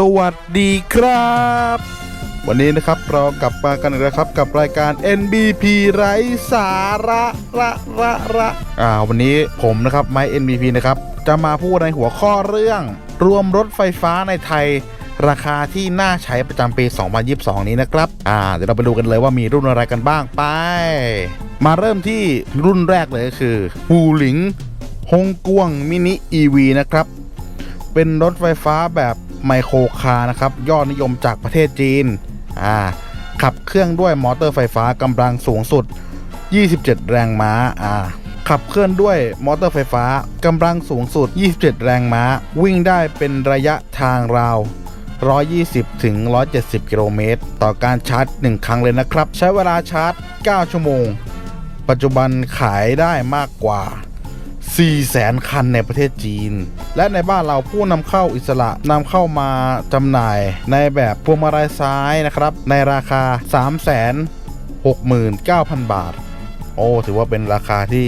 สวัสดีครับ วันนี้นะครับเรากลับมากันอีกแล้วครับกับรายการ NBP ไร้สาระระระระอ่าวันนี้ผมนะครับไม้ NBP นะครับจะมาพูดในหัวข้อเรื่อง รวมรถไฟฟ้าในไทย ราคาที่น่าใช้ประจำปี 2022 นี้นะครับ อ่าเดี๋ยวเราไปดูกันเลยว่ามีรุ่นอะไรกันบ้างไป มาเริ่มที่รุ่นแรกเลยก็คือ หูหลิงฮงกวงมินิ EV นะครับ เป็นรถไฟฟ้าแบบไมโครคาร์นะครับยอดนิยมจากประเทศจีนอ่าขับเครื่องด้วยมอเตอร์ไฟฟ้ากำลังสูงสุด 27 แรงม้าอ่าขับเคลื่อนด้วยมอเตอร์ไฟฟ้ากำลังสูงสุด 27 แรงม้า วิ่งได้เป็นระยะทางราว 120 ถึง 170 กิโลเมตร ต่อการชาร์จ 1 ครั้งเลยนะครับ ใช้เวลาชาร์จ 9 ชั่วโมง ปัจจุบันขายได้มากกว่า 4แสนคันในประเทศจีน และในบ้านเราผู้นำเข้าอิสระนำเข้ามาจำหน่ายในแบบพวงมาลัยซ้ายนะครับ ในราคา 369,000 บาท โอ้ ถือว่าเป็นราคาที่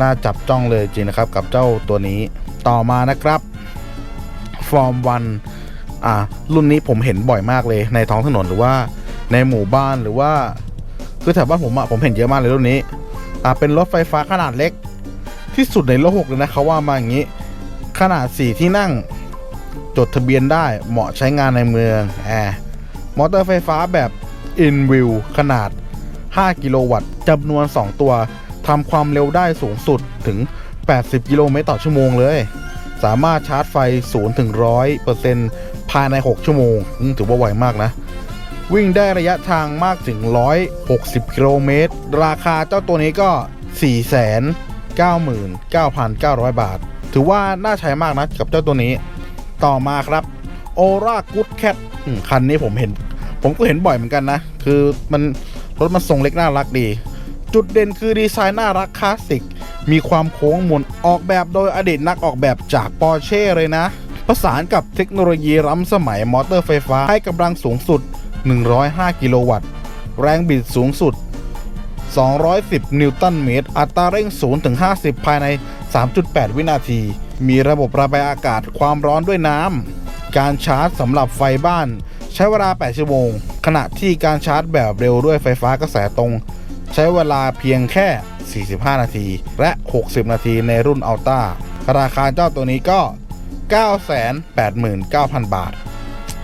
น่าจับจ้องเลยจริงนะครับ กับเจ้าตัวนี้ต่อมานะครับฟอร์มวันอ่ารุ่นนี้ผมเห็นบ่อยมากเลย ในท้องถนนหรือว่าในหมู่บ้านหรือว่าคือแถวบ้านผมอะผมเห็นเยอะมากเลยรุ่นนี้อ่าเป็นรถไฟฟ้าขนาดเล็ก ที่สุดในโลกเลยนะเขาว่ามาอย่างนี้ ขนาด4ที่นั่ง จดทะเบียนได้เหมาะใช้งานในเมืองแอร์มอเตอร์ไฟฟ้าแบบ in w h e e l ขนาด 5 กิโลวัตต์จำนวน 2 ตัวทำความเร็วได้สูงสุดถึง 80 กิโลเมตรต่อชั่วโมงเลย สามารถชาร์จไฟ 0 ถึง 100%ภายใน 6 ชั่วโมง ถือว่าไวมากนะ วิ่งได้ระยะทางมากถึง 160 กิโลเมตร ราคาเจ้าตัวนี้ก็ 99,900 บาท ถือว่าน่าใช้มากนะกับเจ้าตัวนี้ ต่อมาครับ o r a Good Cat คันนี้ผมเห็น ผมก็เห็นบ่อยเหมือนกันนะ คือมันรถมันทรงเล็กน่ารักดี จุดเด่นคือดีไซน์น่ารักคลาสสิก มีความโค้งมนออกแบบโดยอดีตนักออกแบบจากปอร์เช่เลยนะ ประสานกับเทคโนโลยีล้ำสมัยมอเตอร์ไฟฟ้าให้กำลังสูงสุด 105 กิโลวัตต์ แรงบิดสูงสุด 210 นิวตันเมตร อัตราเร่ง 0 ถึง 50 ภายใน 3.8 วินาที มีระบบระบายอากาศความร้อนด้วยน้ำ การชาร์จสำหรับไฟบ้าน ใช้เวลา 8 ชั่วโมง ขณะที่การชาร์จแบบเร็วด้วยไฟฟ้ากระแสตรง ใช้เวลาเพียงแค่ 45 นาที และ 60 นาทีในรุ่นอัลต้าราคาเจ้าตัวนี้ก็ 989,000 บาท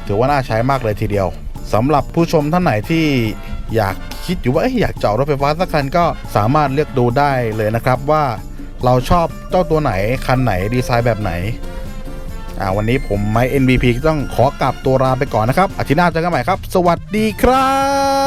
ถือว่าน่าใช้มากเลยทีเดียวสำหรับผู้ชมท่านไหนที่อยาก คิดอยู่ว่าอยากเจาะรถไฟฟ้าสักคันก็สามารถเลือกดูได้เลยนะครับว่าเราชอบเจ้าตัวไหนคันไหนดีไซน์แบบไหนอ่าวันนี้ผมไม้ NVP ต้องขอกลับตัวลาไปก่อนนะครับอาทิตย์หน้าเจอกันใหม่ครับ สวัสดีครับ